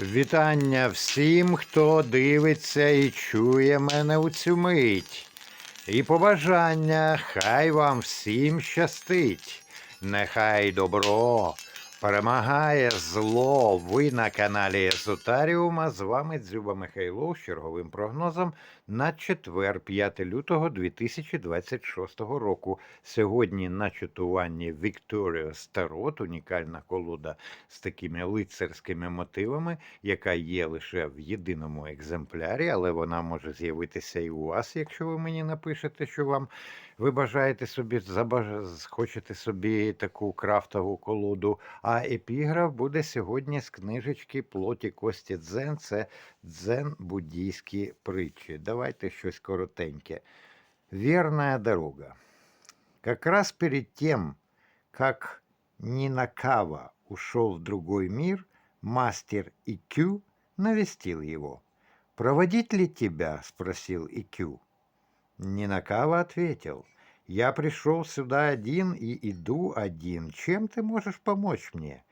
Вітання всім, хто дивиться і чує мене у цю мить. І побажання, хай вам всім щастить. Нехай добро перемагає зло. Ви на каналі Езотаріума. З вами Дзюба Михайло з черговим прогнозом на четвер, 5 лютого 2026 року. Сьогодні на читуванні Victorious Tarot, унікальна колода з такими лицарськими мотивами, яка є лише в єдиному екземплярі, але вона може з'явитися і у вас, якщо ви мені напишете, що вам ви бажаєте собі забаж... хочете собі таку крафтову колоду. А епіграф буде сьогодні з книжечки Плоті Кості Дзен. Це дзен буддійські притчі. Давайте щось коротеньке. Верная дорога. Как раз перед тем, как Нинакава ушел в другой мир, мастер Икю навестил его. «Проводить ли тебя?» — спросил Икю. Нинакава ответил, «Я пришел сюда один и иду один. Чем ты можешь помочь мне?»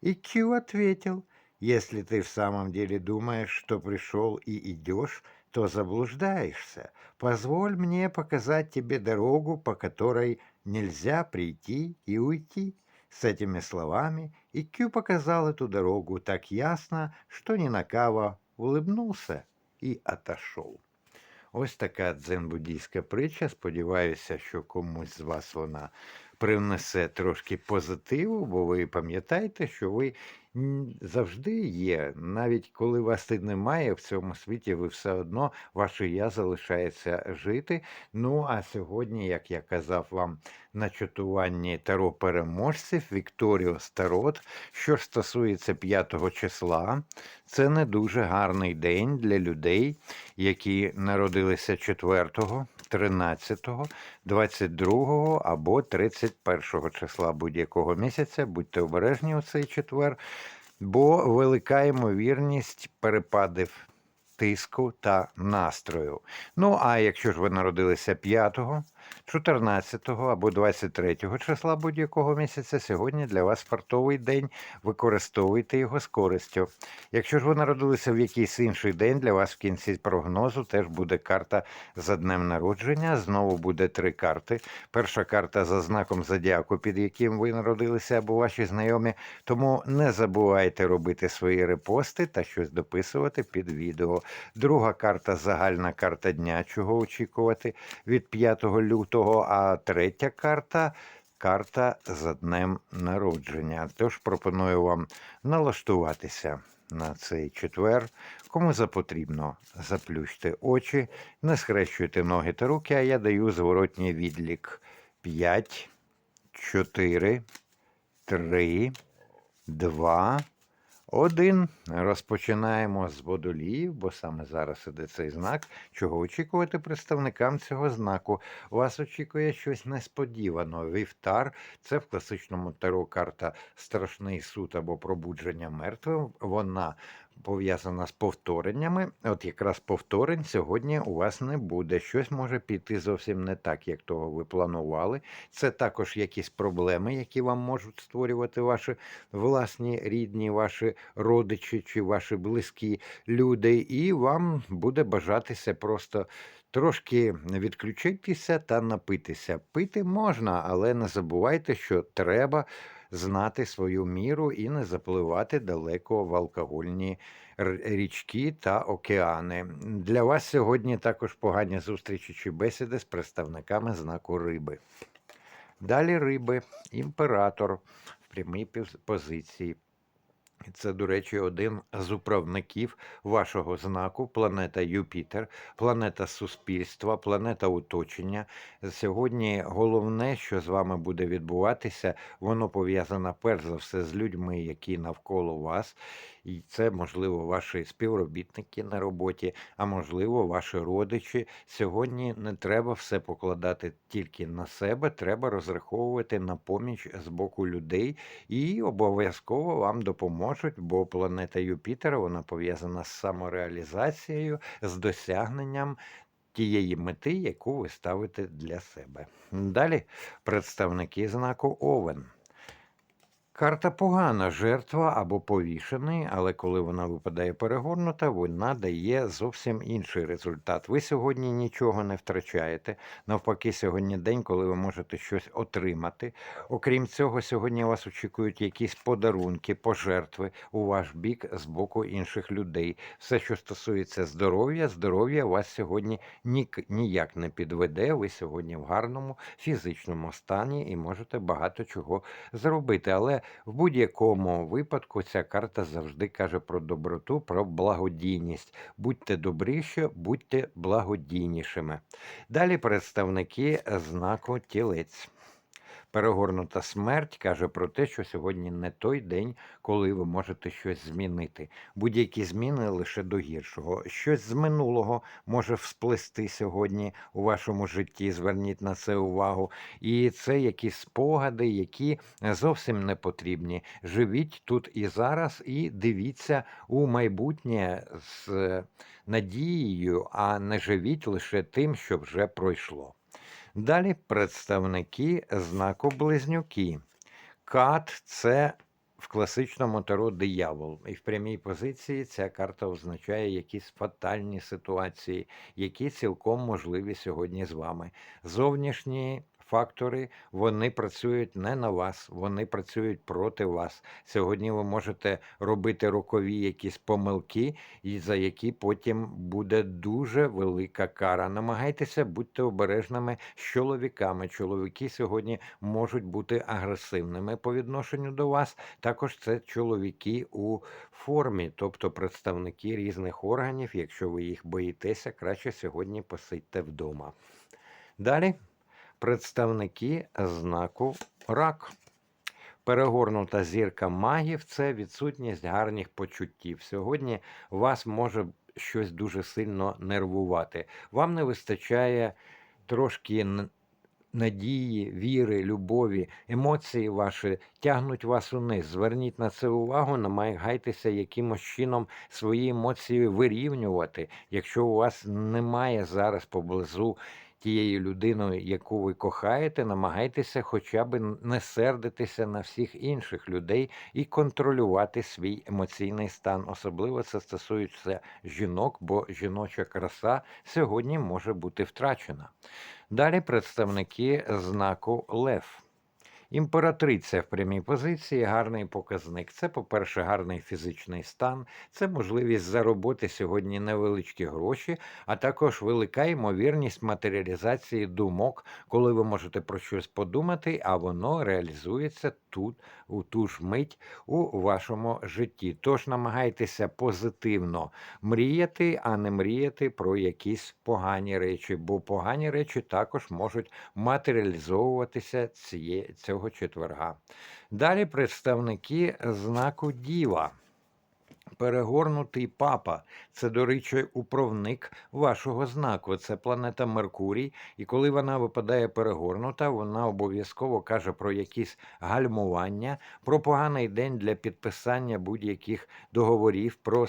Икю ответил, «Если ты в самом деле думаешь, что пришел и идешь, то заблуждаешься. Позволь мне показать тебе дорогу, по которой нельзя прийти и уйти». С этими словами Икю показал эту дорогу так ясно, что Нинакава улыбнулся и отошел. Ось така дзен-буддійська притча. Сподіваюся, що комусь з вас вона привнесе трошки позитиву, бо ви пам'ятаєте, що ви завжди є, навіть коли вас і немає в цьому світі, ви все одно ваше я залишається жити. Ну а сьогодні, як я казав вам на чатуванні таро переможців Вікторіос Тарот, що стосується 5 числа, це не дуже гарний день для людей, які народилися 4, 13, 22 або 31 числа будь-якого місяця. Будьте обережні у цей четвер, бо велика ймовірність перепадів тиску та настрою. Ну, а якщо ж ви народилися 5, 14 або 23 числа будь-якого місяця, сьогодні для вас фартовий день. Використовуйте його з користю. Якщо ж ви народилися в якийсь інший день, для вас в кінці прогнозу теж буде карта за днем народження. Знову буде три карти. Перша карта за знаком зодіаку, під яким ви народилися, або ваші знайомі. Тому не забувайте робити свої репости та щось дописувати під відео. Друга карта загальна карта дня, чого очікувати від 5 лютого. А третя карта. Карта за днем народження. Тож пропоную вам налаштуватися на цей четвер. Кому запотрібно, заплющте очі, не схрещуйте ноги та руки, а я даю зворотній відлік. 5, 4, 3, 2, один. Розпочинаємо з водоліїв, бо саме зараз іде цей знак. Чого очікувати представникам цього знаку? Вас очікує щось несподівано. Вівтар це в класичному таро карта Страшний суд або пробудження мертвим. Вона пов'язана з повтореннями. От якраз повторень сьогодні у вас не буде. Щось може піти зовсім не так, як того ви планували. Це також якісь проблеми, які вам можуть створювати ваші власні рідні, ваші родичі чи ваші близькі люди, і вам буде бажатися просто. Трошки відключитися та напитися. Пити можна, але не забувайте, що треба знати свою міру і не запливати далеко в алкогольні річки та океани. Для вас сьогодні також погані зустрічі чи бесіди з представниками знаку риби. Далі риби, імператор в прямій позиції. Це, до речі, один з управників вашого знаку, планета Юпітер, планета суспільства, планета оточення. Сьогодні головне, що з вами буде відбуватися, воно пов'язане перш за все з людьми, які навколо вас. І це, можливо, ваші співробітники на роботі, а можливо, ваші родичі. Сьогодні не треба все покладати тільки на себе, треба розраховувати на поміч з боку людей, і обов'язково вам допоможуть, бо планета Юпітера вона пов'язана з самореалізацією, з досягненням. Тієї мети, яку ви ставите для себе. Далі представники знаку Овен. Карта погана, жертва або повішений, але коли вона випадає перегорнута, вона дає зовсім інший результат. Ви сьогодні нічого не втрачаєте. Навпаки, сьогодні день, коли ви можете щось отримати. Окрім цього, сьогодні вас очікують якісь подарунки, пожертви у ваш бік з боку інших людей. Все, що стосується здоров'я, здоров'я вас сьогодні ніяк не підведе. Ви сьогодні в гарному фізичному стані і можете багато чого зробити. Але в будь-якому випадку ця карта завжди каже про доброту, про благодійність. Будьте добріші, будьте благодійнішими. Далі представники знаку тілець. Перегорнута смерть каже про те, що сьогодні не той день, коли ви можете щось змінити. Будь-які зміни лише до гіршого. Щось з минулого може всплести сьогодні у вашому житті. Зверніть на це увагу. І це якісь спогади, які зовсім не потрібні. Живіть тут і зараз, і дивіться у майбутнє з надією, а не живіть лише тим, що вже пройшло. Далі представники знаку близнюки. Кат це в класичному таро диявол. І в прямій позиції ця карта означає якісь фатальні ситуації, які цілком можливі сьогодні з вами. Зовнішні фактори вони працюють не на вас, вони працюють проти вас. Сьогодні ви можете робити рокові якісь помилки, і за які потім буде дуже велика кара. Намагайтеся будьте обережними з чоловіками. Чоловіки сьогодні можуть бути агресивними по відношенню до вас. Також це чоловіки у формі, тобто представники різних органів. Якщо ви їх боїтеся, краще сьогодні посидьте вдома. Далі представники знаку рак. Перегорнута зірка магів це відсутність гарних почуттів. Сьогодні вас може щось дуже сильно нервувати. Вам не вистачає трошки надії, віри, любові, емоції ваші тягнуть вас униз. Зверніть на це увагу, намагайтеся якимось чином свої емоції вирівнювати. Якщо у вас немає зараз поблизу тією людиною, яку ви кохаєте, намагайтеся хоча б не сердитися на всіх інших людей і контролювати свій емоційний стан. Особливо це стосується жінок, бо жіноча краса сьогодні може бути втрачена. Далі представники знаку Лев. Імператриця в прямій позиції гарний показник. Це, по-перше, гарний фізичний стан, це можливість заробити сьогодні невеличкі гроші, а також велика ймовірність матеріалізації думок, коли ви можете про щось подумати, а воно реалізується тут, у ту ж мить у вашому житті. Тож намагайтеся позитивно мріяти, а не мріяти про якісь погані речі, бо погані речі також можуть матеріалізовуватися ціє, цього четверга. Далі представники знаку Діва. Перегорнутий папа це, до речі, управник вашого знаку. Це планета Меркурій. І коли вона випадає перегорнута, вона обов'язково каже про якісь гальмування, про поганий день для підписання будь-яких договорів, про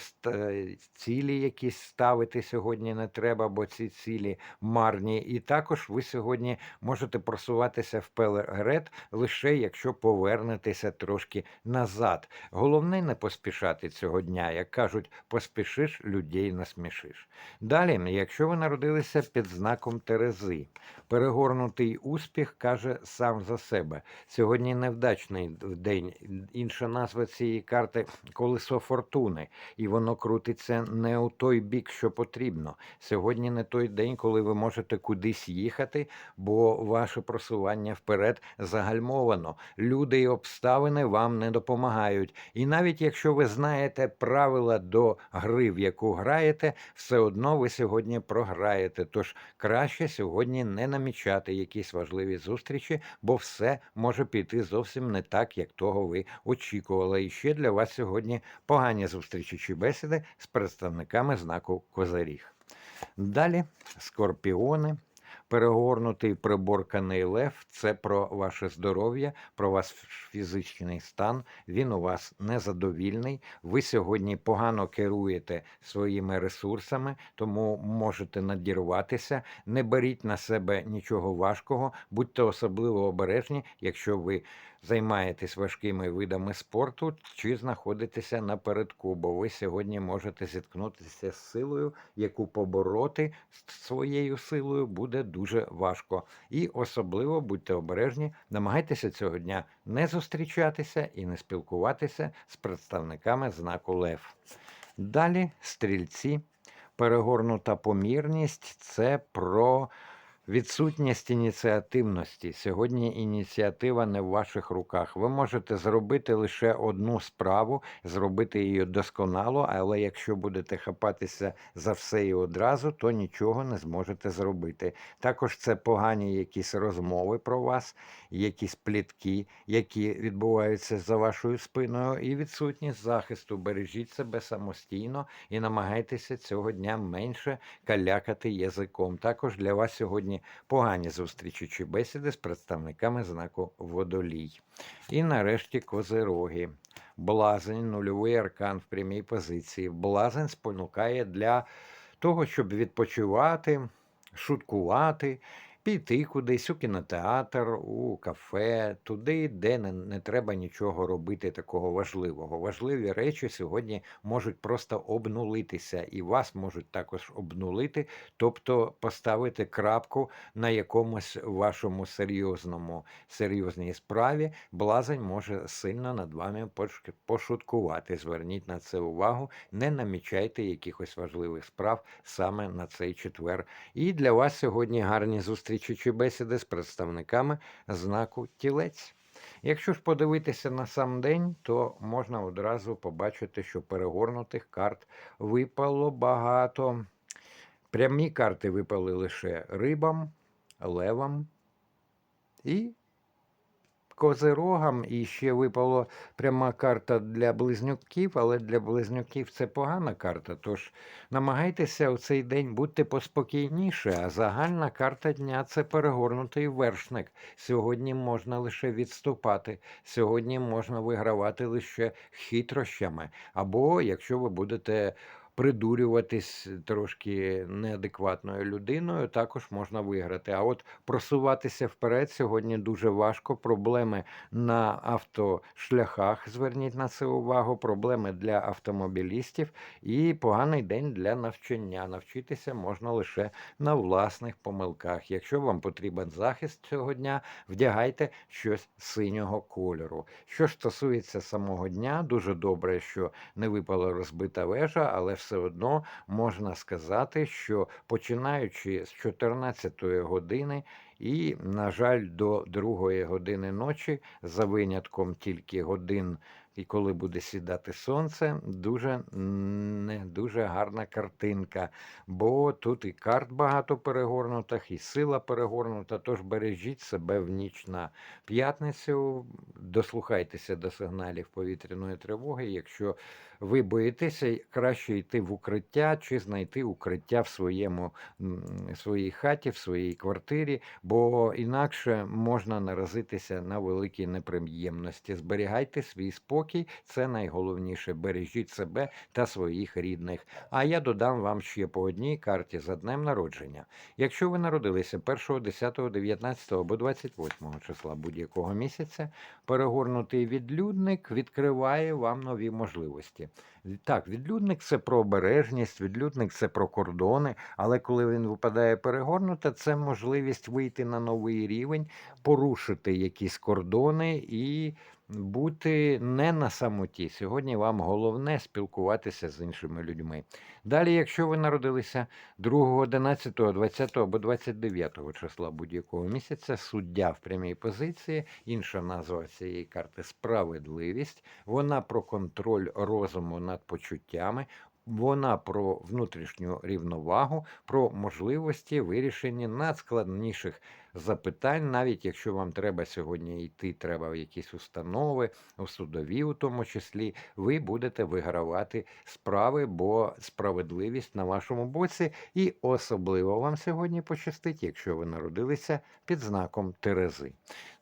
цілі, якісь ставити сьогодні не треба, бо ці цілі марні. І також ви сьогодні можете просуватися вперед лише якщо повернетеся трошки назад. Головне не поспішати цього дня. Як кажуть, поспішиш, людей насмішиш. Далі, якщо ви народилися під знаком Терези, перегорнутий успіх каже сам за себе. Сьогодні невдачний день. Інша назва цієї карти колесо фортуни, і воно крутиться не у той бік, що потрібно. Сьогодні не той день, коли ви можете кудись їхати, бо ваше просування вперед загальмовано. Люди і обставини вам не допомагають. І навіть якщо ви знаєте правила до гри, в яку граєте, все одно ви сьогодні програєте. Тож краще сьогодні не намічати якісь важливі зустрічі, бо все може піти зовсім не так, як того ви очікували. І ще для вас сьогодні погані зустрічі чи бесіди з представниками знаку Козиріг. Далі скорпіони. Перегорнутий приборканий лев це про ваше здоров'я, про ваш фізичний стан. Він у вас незадовільний. Ви сьогодні погано керуєте своїми ресурсами, тому можете надірватися. Не беріть на себе нічого важкого, будьте особливо обережні, якщо ви займаєтесь важкими видами спорту чи знаходитеся напередку, бо ви сьогодні можете зіткнутися з силою, яку побороти с- своєю силою буде дуже важко. І особливо будьте обережні, намагайтеся цього дня не зустрічатися і не спілкуватися з представниками знаку Лев. Далі стрільці. Перегорнута помірність це про відсутність ініціативності. Сьогодні ініціатива не в ваших руках. Ви можете зробити лише одну справу, зробити її досконало, але якщо будете хапатися за все і одразу, то нічого не зможете зробити. Також це погані якісь розмови про вас, якісь плітки, які відбуваються за вашою спиною, і відсутність захисту. Бережіть себе самостійно і намагайтеся цього дня менше калякати язиком. Також для вас сьогодні погані зустрічі чи бесіди з представниками знаку водолій. І нарешті козироги. Блазень, нульовий аркан в прямій позиції. Блазень спонукає для того, щоб відпочивати, шуткувати, піти кудись у кінотеатр, у кафе, туди, де не, не треба нічого робити такого важливого. Важливі речі сьогодні можуть просто обнулитися, і вас можуть також обнулити, тобто поставити крапку на якомусь вашому серйозному серйозній справі. Блазень може сильно над вами пошуткувати. Зверніть на це увагу, не намічайте якихось важливих справ саме на цей четвер. І для вас сьогодні гарні зустрічі чи бесіди з представниками знаку тілець. Якщо ж подивитися на сам день, то можна одразу побачити, що перегорнутих карт випало багато. Прямі карти випали лише рибам, левам і козирогам. І ще випала пряма карта для близнюків, але для близнюків це погана карта. Тож намагайтеся у цей день бути поспокійніше, а загальна карта дня це перегорнутий вершник. Сьогодні можна лише відступати, сьогодні можна вигравати лише хитрощами. Або якщо ви будете придурюватись трошки неадекватною людиною, також можна виграти. А от просуватися вперед сьогодні дуже важко. Проблеми на автошляхах, зверніть на це увагу, проблеми для автомобілістів і поганий день для навчання. Навчитися можна лише на власних помилках. Якщо вам потрібен захист цього дня, вдягайте щось синього кольору. Що стосується самого дня, дуже добре, що не випала розбита вежа, але все одно можна сказати, що починаючи з 14 години і, на жаль, до 2 години ночі, за винятком тільки годин, і коли буде сідати сонце, дуже не дуже гарна картинка. Бо тут і карт багато перегорнутих, і сила перегорнута. Тож бережіть себе в ніч на п'ятницю, дослухайтеся до сигналів повітряної тривоги. Якщо ви боїтеся, краще йти в укриття чи знайти укриття в своєму м, своїй хаті, в своїй квартирі, бо інакше можна наразитися на великі неприємності. Зберігайте свій спокій, це найголовніше. Бережіть себе та своїх рідних. А я додам вам ще по одній карті за днем народження. Якщо ви народилися 1, 10, 19 або 28 числа будь-якого місяця, перегорнутий відлюдник відкриває вам нові можливості. Так, відлюдник це про обережність, відлюдник це про кордони, але коли він випадає перегорнуто, це можливість вийти на новий рівень, порушити якісь кордони і бути не на самоті. Сьогодні вам головне спілкуватися з іншими людьми. Далі, якщо ви народилися 2, 11, 20 або 29 числа будь-якого місяця, суддя в прямій позиції, інша назва цієї карти справедливість. Вона про контроль розуму над почуттями. Вона про внутрішню рівновагу, про можливості вирішення надскладніших запитань, навіть якщо вам треба сьогодні йти, треба в якісь установи, в судові, у тому числі, ви будете вигравати справи, бо справедливість на вашому боці, і особливо вам сьогодні пощастить, якщо ви народилися під знаком Терези.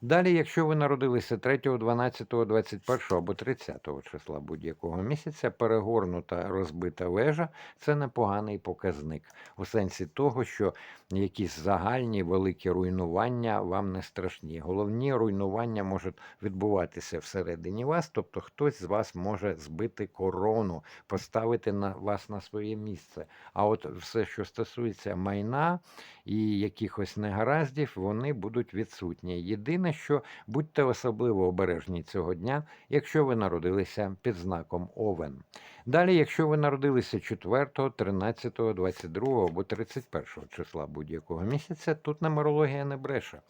Далі, якщо ви народилися 3, 12, 21 або 30 числа будь-якого місяця, перегорнута розбита вежа це непоганий показник у сенсі того, що якісь загальні великі руйнування вам не страшні. Головні руйнування можуть відбуватися всередині вас, тобто хтось з вас може збити корону, поставити на вас на своє місце. А от все, що стосується майна і якихось негараздів, вони будуть відсутні. Єдине, що будьте особливо обережні цього дня, якщо ви народилися під знаком Овен. Далі, якщо ви народилися 4, 13, 22 або 31 числа будь-якого місяця, тут нумерологія не бреше.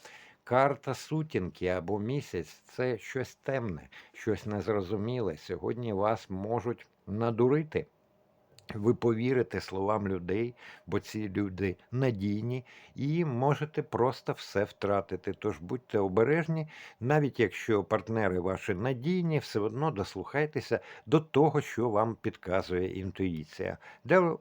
Карта сутінки або місяць це щось темне, щось незрозуміле. Сьогодні вас можуть надурити. Ви повірите словам людей, бо ці люди надійні, і можете просто все втратити. Тож будьте обережні, навіть якщо партнери ваші надійні, все одно дослухайтеся до того, що вам підказує інтуїція.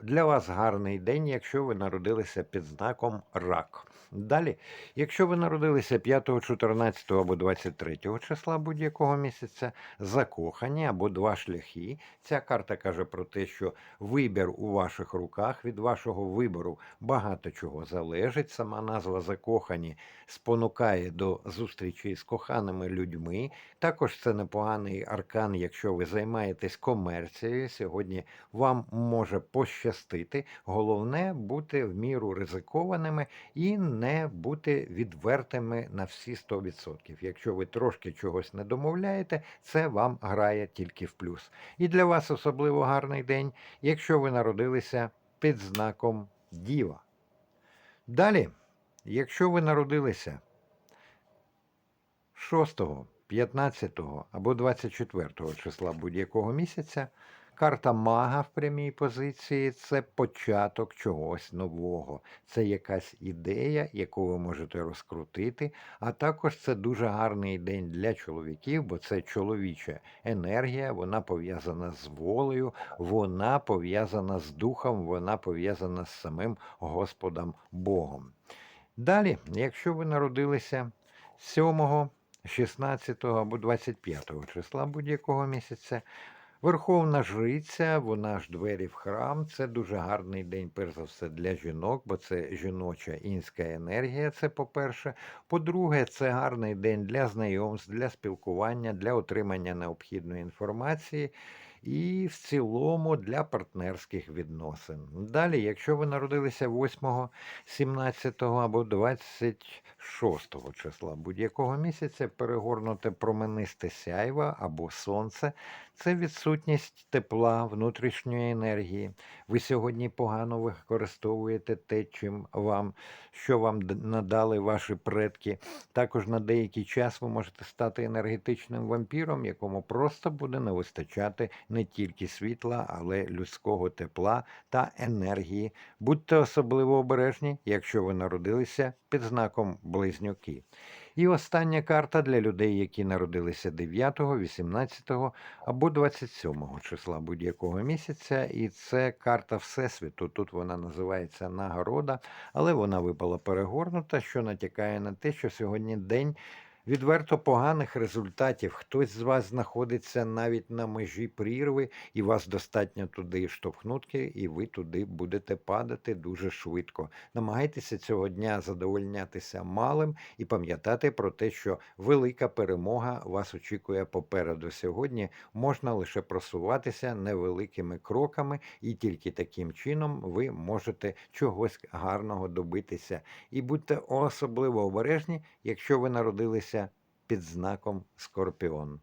Для, вас гарний день, якщо ви народилися під знаком рак. Далі, якщо ви народилися 5, 14 або 23 числа будь-якого місяця, закохані або два шляхи, ця карта каже про те, що вибір у ваших руках, від вашого вибору багато чого залежить. Сама назва закохані спонукає до зустрічі з коханими людьми. Також це непоганий аркан, якщо ви займаєтесь комерцією. Сьогодні вам може пощастити. Головне бути в міру ризикованими і не бути відвертими на всі 100%. Якщо ви трошки чогось не домовляєте, це вам грає тільки в плюс. І для вас особливо гарний день, якщо ви народилися під знаком Діва. Далі, якщо ви народилися 6, 15 або 24 числа будь-якого місяця, карта мага в прямій позиції це початок чогось нового. Це якась ідея, яку ви можете розкрутити. А також це дуже гарний день для чоловіків, бо це чоловіча енергія, вона пов'язана з волею, вона пов'язана з духом, вона пов'язана з самим Господом Богом. Далі, якщо ви народилися 7, 16 або 25 числа будь-якого місяця, Верховна жриця, вона ж двері в храм. Це дуже гарний день, перш за все, для жінок, бо це жіноча інська енергія. Це по-перше. По-друге, це гарний день для знайомств, для спілкування, для отримання необхідної інформації і в цілому для партнерських відносин. Далі, якщо ви народилися 8, 17 або 26 числа будь-якого місяця, перегорнуте променисте сяйва або сонце це відсутність тепла, внутрішньої енергії. Ви сьогодні погано використовуєте те, чим вам, що вам надали ваші предки. Також на деякий час ви можете стати енергетичним вампіром, якому просто буде не вистачати не тільки світла, але людського тепла та енергії. Будьте особливо обережні, якщо ви народилися під знаком близнюки. І остання карта для людей, які народилися 9, 18 або 27 числа будь-якого місяця. І це карта Всесвіту. Тут вона називається нагорода, але вона випала перегорнута, що натякає на те, що сьогодні день. Відверто поганих результатів. Хтось з вас знаходиться навіть на межі прірви, і вас достатньо туди штовхнути, і ви туди будете падати дуже швидко. Намагайтеся цього дня задовольнятися малим і пам'ятати про те, що велика перемога вас очікує попереду. Сьогодні можна лише просуватися невеликими кроками, і тільки таким чином ви можете чогось гарного добитися. І будьте особливо обережні, якщо ви народилися під знаком Скорпіон.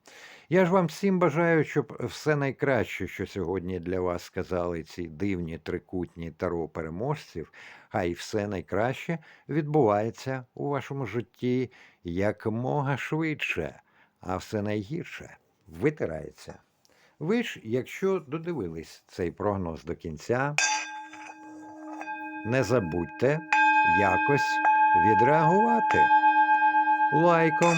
Я ж вам всім бажаю, щоб все найкраще, що сьогодні для вас сказали ці дивні трикутні таро переможців, хай все найкраще відбувається у вашому житті якомога швидше, а все найгірше витирається. Ви ж, якщо додивились цей прогноз до кінця, не забудьте якось відреагувати лайком,